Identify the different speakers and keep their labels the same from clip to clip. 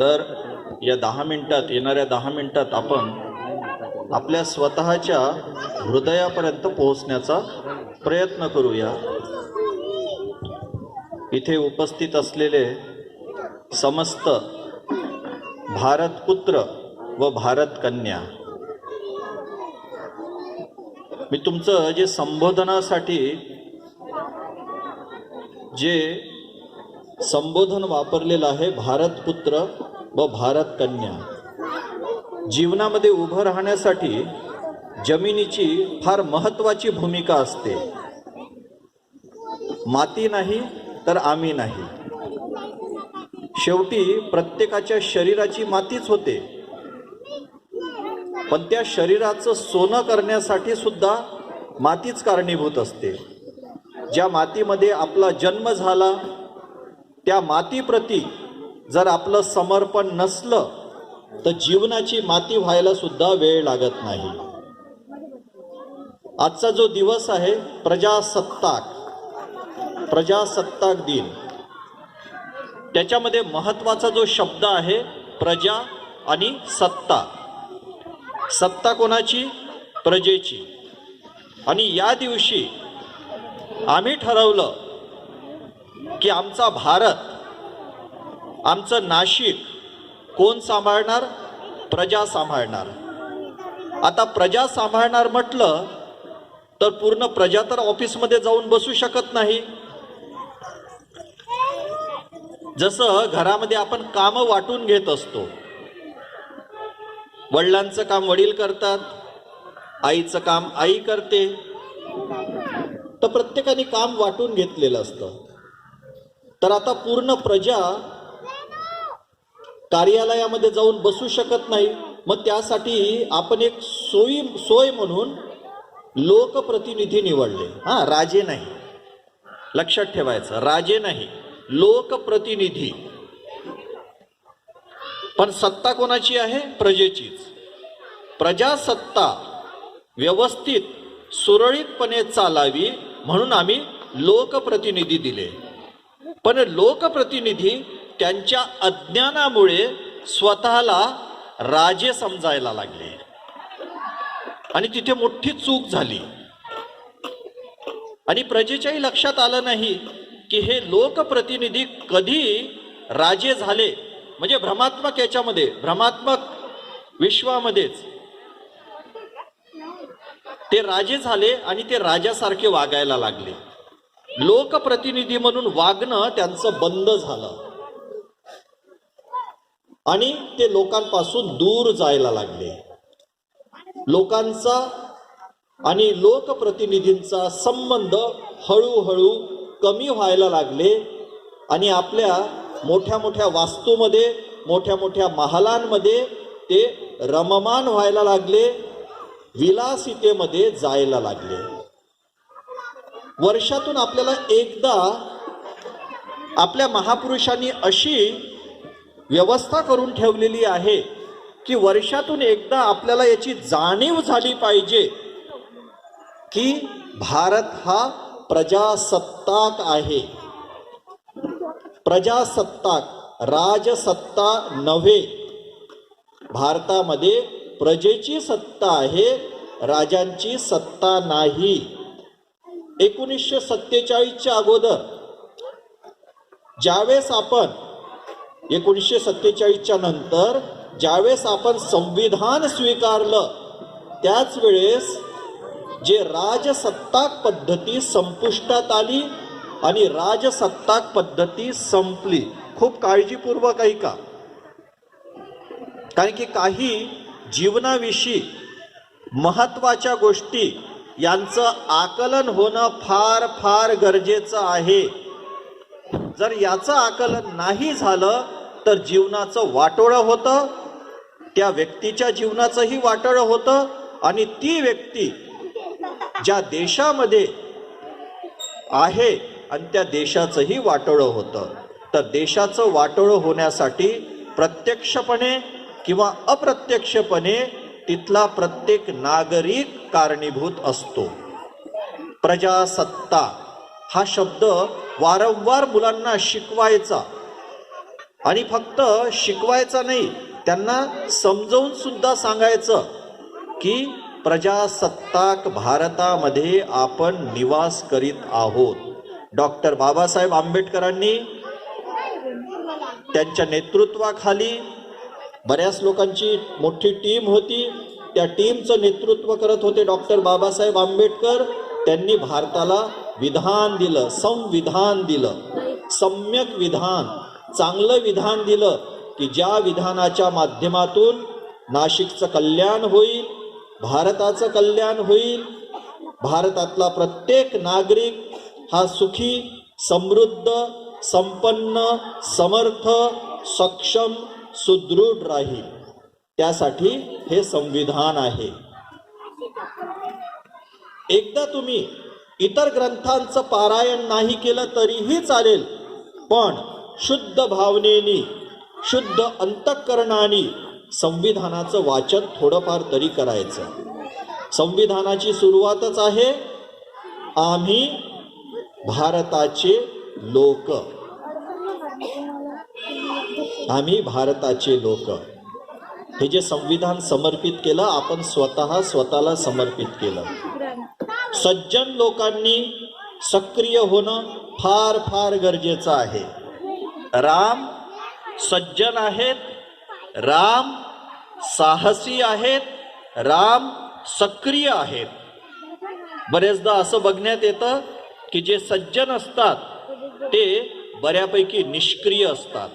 Speaker 1: तर या दहा मिनिटात येणाऱ्या दहा मिनिटात आपण आपल्या स्वतःच्या हृदयापर्यंत पोहोचण्याचा प्रयत्न करूया. इथे उपस्थित असलेले समस्त भारतपुत्र व भारत कन्या. मी तुमचं जे संबोधनासाठी जे संबोधन वापरलेलं आहे भारतपुत्र व भारत कन्या. जीवनामध्ये उभं राहण्यासाठी जमिनीची फार महत्वाची भूमिका असते. माती नाही तर आम्ही नाही. शेवटी प्रत्येकाच्या शरीराची मातीच होते. पण त्या शरीराचं सोनं करण्यासाठी सुद्धा मातीच कारणीभूत असते. ज्या मातीमध्ये आपला जन्म झाला त्या मातीप्रती जर आपलं समर्पण नसलं तर जीवनाची माती व्हायला सुद्धा वेळ लागत नाही. आजचा जो दिवस आहे प्रजासत्ताक प्रजासत्ताक दिन. त्याच्यामध्ये महत्त्वाचा जो शब्द आहे प्रजा आणि सत्ता. सत्ता कोणाची? प्रजेची. आणि या दिवशी आम्ही ठरवलं की आमचा भारत आमचं नाशिक कोण सांभाळणार? प्रजा सांभाळणार. आता प्रजा सांभाळणार म्हटलं तर पूर्ण प्रजा तर ऑफिसमध्ये जाऊन बसू शकत नाही. जसं घरामध्ये आपण कामं वाटून घेत असतो. वडिलांचं काम वडील करतात आईचं काम आई करते. तर प्रत्येकाने काम वाटून घेतलेलं असतं. तर आता पूर्ण प्रजा कार्यालयामध्ये जाऊन बसू शकत नाही. मग त्यासाठी आपण एक सोयी सोय म्हणून लोकप्रतिनिधी निवडले. हा राजे नाही. लक्षात ठेवायचं राजे नाही. लोकप्रतिनिधी. पण सत्ता कोणाची आहे? प्रजेचीच. प्रजासत्ता व्यवस्थित सुरळीतपणे चालावी म्हणून आम्ही लोकप्रतिनिधी दिले. पण लोकप्रतिनिधी त्यांच्या अज्ञानामुळे स्वतःला राजे समजायला लागले. आणि तिथे मोठी चूक झाली. आणि प्रजेच्याही लक्षात आलं नाही की हे लोकप्रतिनिधी कधी राजे झाले. म्हणजे भ्रमात्मक याच्यामध्ये भ्रमात्मक विश्वामध्येच. ते राजे झाले आणि ते राजासारखे वागायला लागले. लोकप्रतिनिधी म्हणून वागणं त्यांचं बंद झालं. आणि ते लोकांपासून दूर जायला लागले. लोकांचा आणि लोकप्रतिनिधींचा संबंध हळूहळू कमी व्हायला लागले आणि आपल्या मोठ्या मोठ्या वास्तूमध्ये मोठ्या मोठ्या महालांमध्ये ते रममान व्हायला लागले. विलासितेमध्ये जायला लागले. वर्षातून आपल्याला एकदा आपल्या महापुरुषांनी अशी व्यवस्था करून ठेवलेली आहे की वर्षातून एकदा आपल्याला याची जाणीव झाली पाहिजे की भारत हा प्रजासत्ताक आहे. प्रजासत्ताक राजसत्ता नव्हे. भारतामध्ये प्रजेची सत्ता आहे राजांची सत्ता नाही. एकोणीसशे सत्तेचाळीसच्या अगोदर ज्यावेळेस आपण एकोणीसशे सत्तेचाळीसच्या नंतर ज्यावेळेस आपण संविधान स्वीकारलं त्याच वेळेस जे राजसत्ताक पद्धती संपुष्टात आली आणि राजसत्ताक पद्धती संपली. खूप काळजीपूर्वक ऐका. कारण की काही जीवनाविषयी महत्त्वाच्या गोष्टी यांचं आकलन होणं फार फार गरजेचं आहे. जर याचं आकलन नाही झालं तर जीवनाचं वाटोळं होतं त्या व्यक्तीच्या जीवनाचंही वाटोळं होतं आणि ती व्यक्ती ज्या देशामध्ये आहे आणि त्या देशाचंही वाटोळं होतं. तर देशाचं वाटोळं होण्यासाठी प्रत्यक्षपणे किंवा अप्रत्यक्षपणे तिथला प्रत्येक नागरिक कारणीभूत असतो. प्रजासत्ता हा शब्द वारंवार मुलांना शिकवायचा आणि फक्त शिकवायचा नाही त्यांना समजवून सुद्धा सांगायचं की प्रजासत्ताक भारतामध्ये आपण निवास करीत आहोत. डॉक्टर बाबासाहेब आंबेडकरांनी त्यांच्या नेतृत्वाखाली बऱ्याच लोकांची मोठी टीम होती. त्या टीमचं नेतृत्व करत होते डॉक्टर बाबासाहेब आंबेडकर. त्यांनी भारताला विधान दिलं संविधान दिलं. सम्यक विधान चांगलं विधान दिलं की ज्या विधानाच्या माध्यमातून नाशिकचं कल्याण होईल भारताचं कल्याण होईल. भारतातला प्रत्येक नागरिक हा सुखी समृद्ध संपन्न समर्थ सक्षम सुदृढ राहील. त्यासाठी हे संविधान आहे. एकदा तुम्ही इतर ग्रंथांचं पारायण नाही केलं तरीही चालेल पण शुद्ध भावनेनी शुद्ध अंतःकरणाने संविधानाचं वाचन थोडंफार तरी करायचं. संविधानाची सुरुवातच आहे आम्ही भारताचे लोक. आम्ही भारताचे लोक. हे जे संविधान समर्पित केलं आपण स्वतः स्वतःला समर्पित केलं. सज्जन लोकांनी सक्रिय होणं फार फार गरजेचं आहे. राम सज्जन आहेत राम साहसी आहेत राम सक्रिय आहेत. बरेचदा असं बघण्यात येतं की जे सज्जन असतात ते बऱ्यापैकी निष्क्रिय असतात.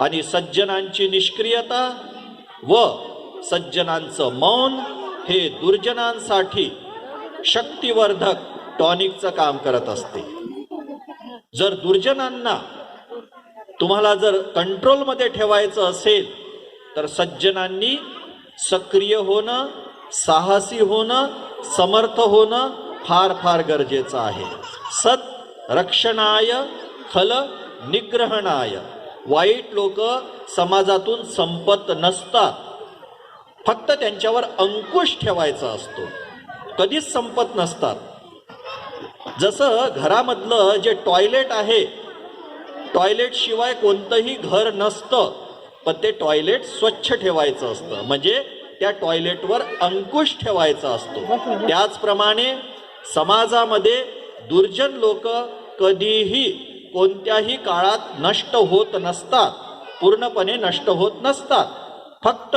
Speaker 1: आणि सज्जनांची निष्क्रियता व सज्जनांचं मौन हे दुर्जनांसाठी शक्तिवर्धक टॉनिकचं काम करत असते. जर दुर्जनांना तुम्हाला जर कंट्रोलमध्ये ठेवायचं असेल तर सज्जनांनी सक्रिय होणं साहसी होणं समर्थ होणं फार फार गरजेचं आहे. सत रक्षणाय खल निग्रहणाय वाईट लोक समाजातून संपत नसतात. फक्त त्यांच्यावर अंकुश ठेवायचा असतो. कधीच संपत नसतात. जसं घरामधलं जे टॉयलेट आहे टॉयलेट शिवाय कोणतंही घर नसतं पण ते टॉयलेट स्वच्छ ठेवायचं असतं. म्हणजे त्या टॉयलेटवर अंकुश ठेवायचा असतो. त्याचप्रमाणे समाजामध्ये दुर्जन लोक कधीही कोणत्याही काळात नष्ट होत नसतात पूर्णपणे नष्ट होत नसतात. फक्त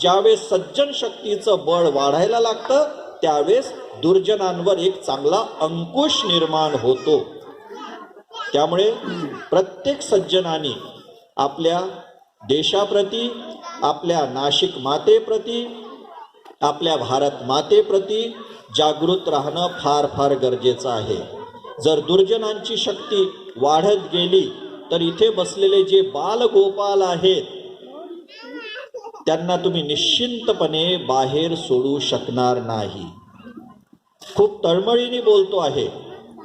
Speaker 1: ज्यावेळेस सज्जन शक्तीचं बळ वाढायला लागतं त्यावेळेस दुर्जनांवर एक चांगला अंकुश निर्माण होतो. त्यामुळे प्रत्येक सज्जनाने आपल्या देशाप्रती आपल्या नाशिक मातेप्रती आपल्या भारत मातेप्रती जागृत राहणं फार फार गरजेचं आहे. जर दुर्जनांची शक्ती वाढत गेली तर इथे बसलेले जे बालगोपाल आहेत त्यांना तुम्ही निश्चिंतपणे बाहेर सोडू शकणार नाही. खूप तळमळीने बोलतो आहे.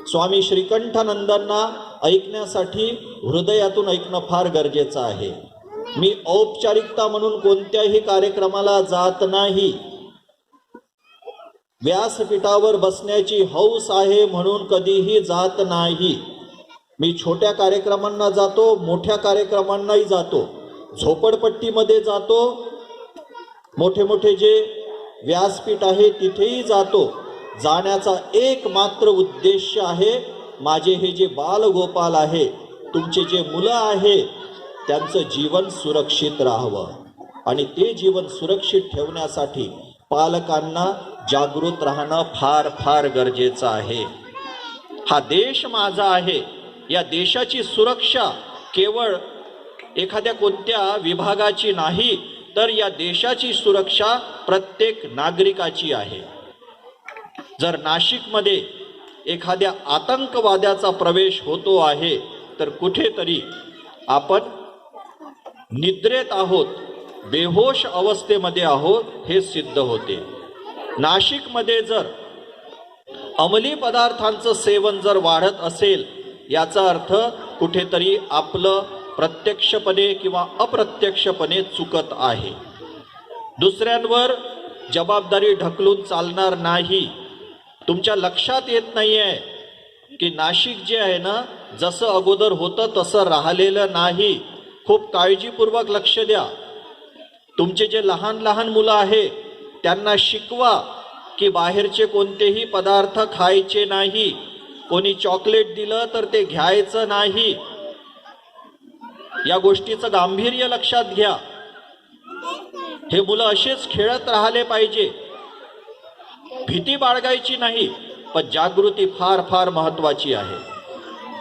Speaker 1: स्वामी श्रीकंठानंदांना ऐकण्यासाठी हृदयातून ऐकणं फार गरजेचं आहे. मी औपचारिकता म्हणून कोणत्याही कार्यक्रमाला जात नाही. व्यासपीठावर बसण्याची हौस आहे म्हणून कधीही जात नाही. मी छोट्या कार्यक्रमांना जातो मोठ्या कार्यक्रमांनाही जातो. झोपडपट्टीमध्ये जातो. मोठे मोठे जे व्यासपीठ आहे तिथेही जातो. जाण्याचा एक मात्र उद्देश आहे माझे हे जे बालगोपाल आहे तुमचे जे मुलं आहे त्यांचं जीवन सुरक्षित राहावं. आणि ते जीवन सुरक्षित ठेवण्यासाठी पालकांना जागृत राहणं फार फार गरजेचं आहे. हा देश माझा आहे. या देशाची सुरक्षा केवळ एखाद्या कोणत्या विभागाची नाही तर या देशाची सुरक्षा प्रत्येक नागरिकाची आहे. जर नाशिकमध्ये एखाद्या आतंकवाद्याचा प्रवेश होतो आहे तर कुठेतरी आपण निद्रेत आहोत बेहोश अवस्थेमध्ये आहोत हे सिद्ध होते. नाशिकमध्ये जर अंमली पदार्थांचं सेवन जर वाढत असेल याचा अर्थ कुठेतरी आपलं प्रत्यक्षपणे किंवा अप्रत्यक्षपणे चुकत आहे. दुसऱ्यांवर जबाबदारी ढकलून चालणार नाही. तुमच्या लक्षात येत नाही आहे की नाशिक जे आहे ना जसं अगोदर होतं तसं राहिलेलं नाही. खूप काळजीपूर्वक लक्ष द्या. तुमचे जे लहान लहान मुलं आहे त्यांना शिकवा की बाहेरचे कोणतेही पदार्थ खायचे नाही. कोणी चॉकलेट दिलं तर ते घ्यायचं नाही. या गोष्टीचं गांभीर्य लक्षात घ्या. हे मुलं असेच खेळत राहिले पाहिजे. भीती बाळगायची नाही पण जागृती फार फार महत्वाची आहे.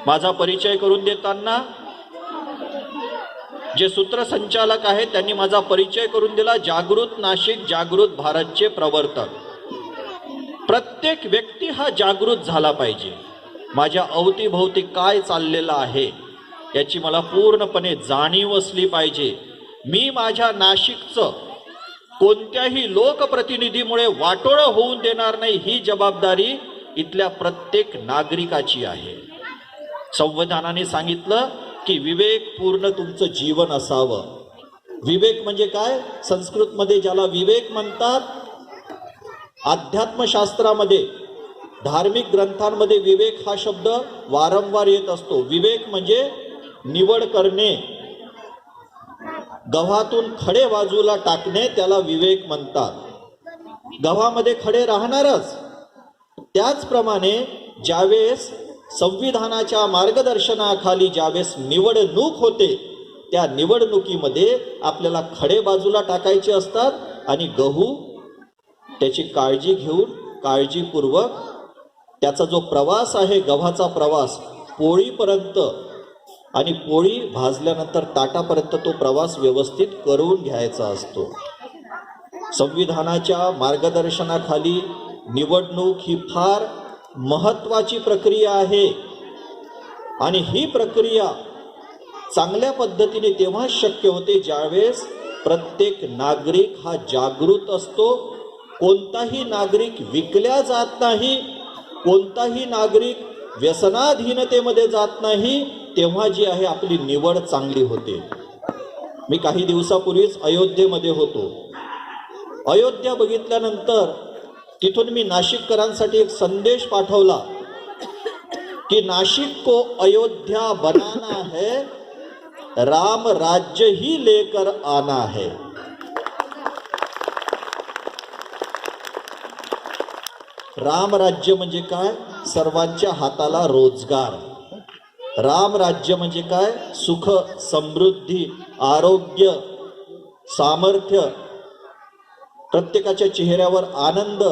Speaker 1: माझा परिचय करून देताना जे सूत्रसंचालक आहेत त्यांनी माझा परिचय करून दिला. जागृत नाशिक जागृत भारतचे प्रवर्तक. प्रत्येक व्यक्ती हा जागृत झाला पाहिजे. माझ्या अवतीभोवती काय चाललेलं आहे याची मला पूर्णपणे जाणीव असली पाहिजे. मी माझ्या नाशिकचं कोणत्याही लोकप्रतिनिधीमुळे वाटोळं होऊन देणार नाही ही जबाबदारी इथल्या प्रत्येक नागरिकाची आहे. संविधानाने सांगितलं की विवेकपूर्ण तुमचं जीवन असावं. विवेक म्हणजे काय? संस्कृतमध्ये ज्याला विवेक म्हणतात अध्यात्मशास्त्रामध्ये धार्मिक ग्रंथांमध्ये विवेक हा शब्द वारंवार येत असतो. विवेक म्हणजे निवड करणे. गव्हातून खडे बाजूला टाकणे त्याला विवेक म्हणतात. गव्हामध्ये खडे राहणारच. त्याचप्रमाणे ज्यावेळेस संविधानाच्या मार्गदर्शनाखाली ज्यावेळेस निवडणूक होते त्या निवडणुकीमध्ये आपल्याला खडे बाजूला टाकायचे असतात आणि गहू त्याची काळजी घेऊन काळजीपूर्वक त्याचा जो प्रवास आहे गव्हाचा प्रवास पोळीपर्यंत आणि पोळी भाजल्यानंतर ताटापर्यंत तो प्रवास व्यवस्थित करून घ्यायचा असतो. संविधानाच्या मार्गदर्शनाखाली निवडणूक ही फार महत्वाची प्रक्रिया आहे आणि ही प्रक्रिया चांगल्या पद्धतीने तेव्हाच शक्य होते ज्यावेळेस प्रत्येक नागरिक हा जागृत असतो. कोणताही नागरिक विकल्या जात नाही कोणताही नागरिक व्यसनाधीनतेमध्ये जात नाही तेव्हा जी आहे आपली निवड चांगली होते. मी काही दिवसापूर्वीच अयोध्येमध्ये होतो. अयोध्या बघितल्यानंतर तिथून मी नाशिककरांसाठी एक संदेश पाठवला की नाशिक को अयोध्या बनाना है राम राज्य ही लेकर आना है. राम राज्य म्हणजे काय? सर्वांच्या हाताला रोजगार. राम राज्य म्हणजे काय? सुख समृद्धी आरोग्य सामर्थ्य. प्रत्येकाच्या चेहऱ्यावर आनंद.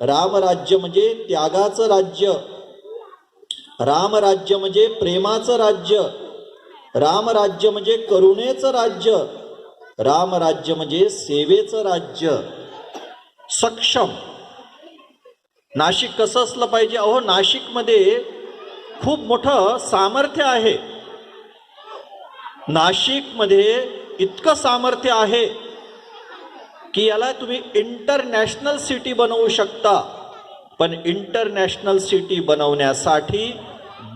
Speaker 1: रामराज्य म्हणजे त्यागाचं राज्य. रामराज्य म्हणजे प्रेमाचं राज्य. रामराज्य म्हणजे करुणेचं राज्य. रामराज्य म्हणजे सेवेचं राज्य. सक्षम. नाशिक कसं असलं पाहिजे? अहो नाशिकमध्ये खूप मोठं सामर्थ्य आहे. नाशिकमध्ये इतकं सामर्थ्य आहे की याला तुम्ही इंटरनॅशनल सिटी बनवू शकता. पण इंटरनॅशनल सिटी बनवण्यासाठी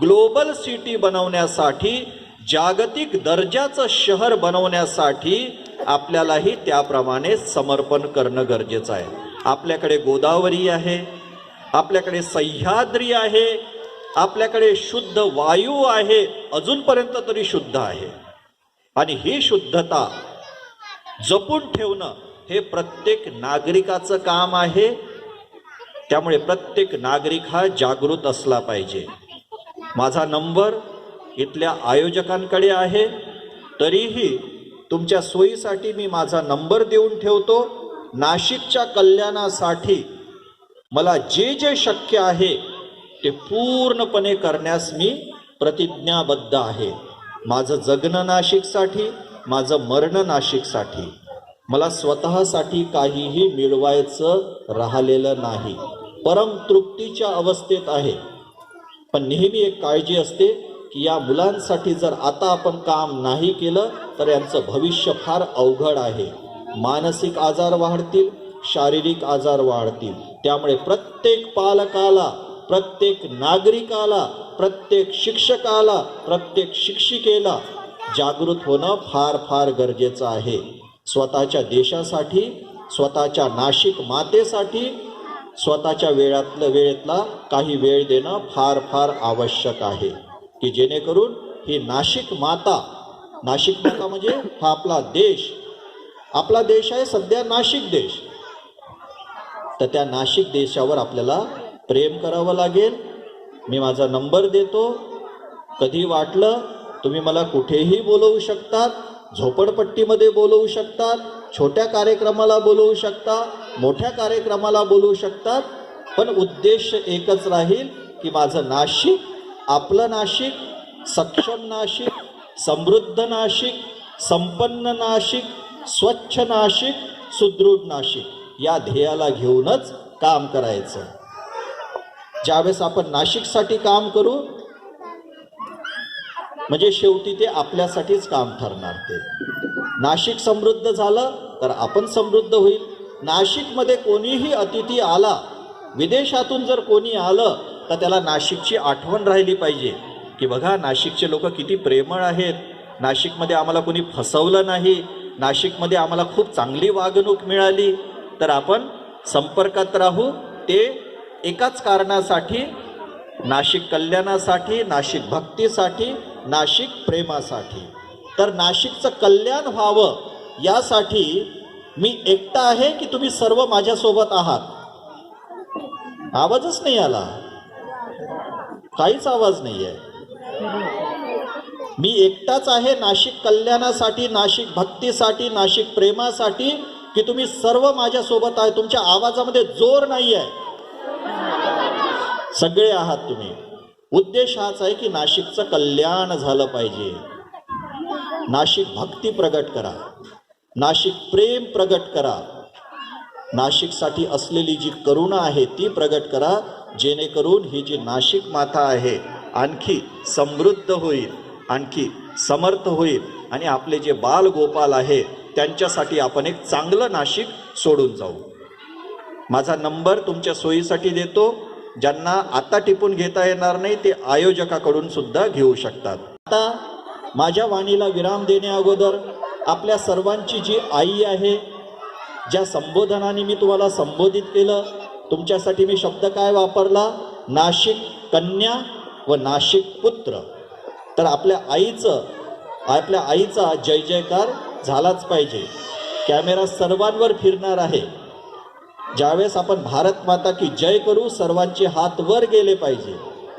Speaker 1: ग्लोबल सिटी बनवण्यासाठी जागतिक दर्जाचं शहर बनवण्यासाठी आपल्यालाही त्याप्रमाणे समर्पण करणं गरजेचं आहे. आपल्याकडे गोदावरी आहे. आपल्याकडे सह्याद्री आहे आपल्याकडे शुद्ध वायू आहे अजूनपर्यंत तरी शुद्ध आहे. आणि ही शुद्धता जपून ठेवणं हे प्रत्येक नागरिकाचं काम आहे. त्यामुळे प्रत्येक नागरिक हा जागृत असला पाहिजे. माझा नंबर इथल्या आयोजकांकडे आहे. तरीही तुमच्या सोयीसाठी मी माझा नंबर देऊन ठेवतो. नाशिकच्या कल्याणासाठी मला जे जे शक्य आहे ते पूर्णपणे करण्यास मी प्रतिज्ञाबद्ध आहे. माझं जगणं नाशिकसाठी माझं मरणं नाशिकसाठी मला स्वतःसाठी काहीही मिळवायचं राहिलेलं नाही. परम तृप्तीच्या अवस्थेत आहे. पण नेहमी एक काळजी असते की या मुलांसाठी जर आता आपण काम नाही केलं तर यांचं भविष्य फार अवघड आहे. मानसिक आजार वाढतील शारीरिक आजार वाढतील. त्यामुळे प्रत्येक पालकाला प्रत्येक नागरिकाला प्रत्येक शिक्षकाला प्रत्येक शिक्षिकेला जागृत होणं फार फार गरजेचं आहे. स्वतःच्या देशासाठी स्वतःच्या नाशिक मातेसाठी स्वतःच्या वेळातलं वेळेतला काही वेळ देणं फार फार आवश्यक आहे. की जेणेकरून ही नाशिक माता नाशिक माता म्हणजे हा आपला देश. आपला देश आहे सध्या नाशिक देश. तर त्या नाशिक देशावर आपल्याला प्रेम करावं लागेल. मी माझा नंबर देतो. कधी वाटलं तुम्ही मला कुठेही बोलवू शकतात झोपडपट्टीमध्ये बोलवू शकतात छोट्या कार्यक्रमाला बोलवू शकता मोठ्या कार्यक्रमाला बोलवू शकतात. पण उद्देश एकच राहील की माझं नाशिक आपलं नाशिक सक्षम नाशिक समृद्ध नाशिक संपन्न नाशिक स्वच्छ नाशिक सुदृढ नाशिक. या ध्येयाला घेऊनच काम करायचं. ज्यावेळेस आपण नाशिकसाठी काम करू म्हणजे शेवटी ते आपल्यासाठीच काम ठरणार ते. नाशिक समृद्ध झालं तर आपण समृद्ध होईल. नाशिकमध्ये कोणीही अतिथी आला विदेशातून जर कोणी आलं तर त्याला नाशिकची आठवण राहिली पाहिजे. की बघा नाशिकचे लोक किती प्रेमळ आहेत. नाशिकमध्ये आम्हाला कोणी फसवलं नाही. नाशिकमध्ये आम्हाला खूप चांगली वागणूक मिळाली. तर आपण संपर्कात राहू. ते एकाच कारणासाठी नाशिक कल्याणासाठी नाशिक भक्तीसाठी नाशिक प्रेमासाठी. तर नाशिकचं कल्याण व्हावं यासाठी मी एकटा आहे की तुम्ही सर्व माझ्यासोबत आहात? आवाजच नाही आला. काहीच आवाज नाही आहे मी एकटाच आहे नाशिक कल्याणासाठी नाशिक भक्तीसाठी नाशिक प्रेमासाठी. की तुम्ही सर्व माझ्यासोबत आहे. तुमच्या आवाजामध्ये जोर नाही आहे सगळे आहात तुम्ही. उद्देश हाच आहे की नाशिकचं कल्याण झालं पाहिजे. नाशिक भक्ती प्रगट करा. नाशिक प्रेम प्रगट करा. नाशिकसाठी असलेली जी करुणा आहे ती प्रगट करा. जेणेकरून ही जी नाशिक माता आहे आणखी समृद्ध होईल आणखी समर्थ होईल. आणि आपले जे बाल गोपाल त्यांच्यासाठी आपण एक चांगलं नाशिक सोडून जाऊ. माझा नंबर तुमच्या सोयीसाठी देतो. ज्यांना आता टिपून घेता येणार नाही ते आयोजकाकडून सुद्धा घेऊ शकतात. आता माझ्या वाणीला विराम देण्या अगोदर आपल्या सर्वांची जी आई आहे ज्या संबोधनाने मी तुम्हाला संबोधित केलं तुमच्यासाठी मी शब्द काय वापरला? नाशिक कन्या व नाशिक पुत्र. तर आपल्या आईचं आपल्या आईचा जय जयकार. झालाच पाहिजे. कॅमेरा सर्वांवर फिरणार आहे. ज्यावेळेस आपण भारत माता की जय करू सर्वांचे हात वर गेले पाहिजे.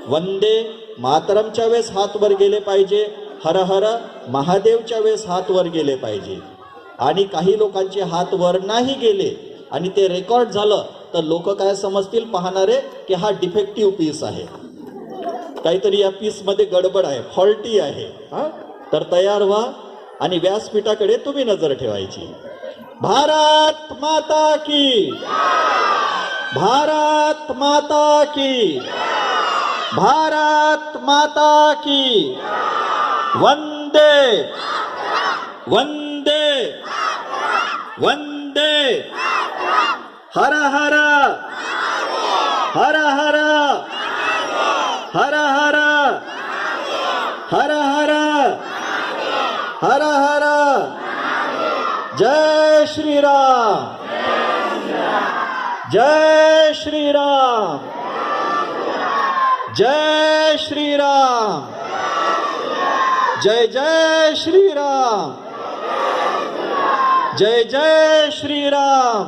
Speaker 1: वंदे मातरमच्या वेळेस हात वर गेले पाहिजे. हर हर महादेवच्या वेळेस हात वर गेले पाहिजे. आणि काही लोकांचे हात वर नाही गेले आणि ते रेकॉर्ड झालं तर लोक काय समजतील पाहणारे की हा डिफेक्टिव्ह पीस आहे. काहीतरी या पीसमध्ये गडबड आहे फॉल्टी आहे. हा? तर तयार व्हा. आणि व्यासपीठाकडे तुम्ही नजर ठेवायची. भारत माता की. भारत माता की. भारत माता की. वंदे. वंदे. वंदे. हर हर. हर हर. हर हर. हर हर हर। जय श्रीराम। जय श्रीराम। जय श्रीराम। जय जय श्रीराम। जय जय श्रीराम।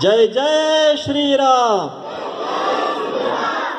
Speaker 1: जय जय श्रीराम।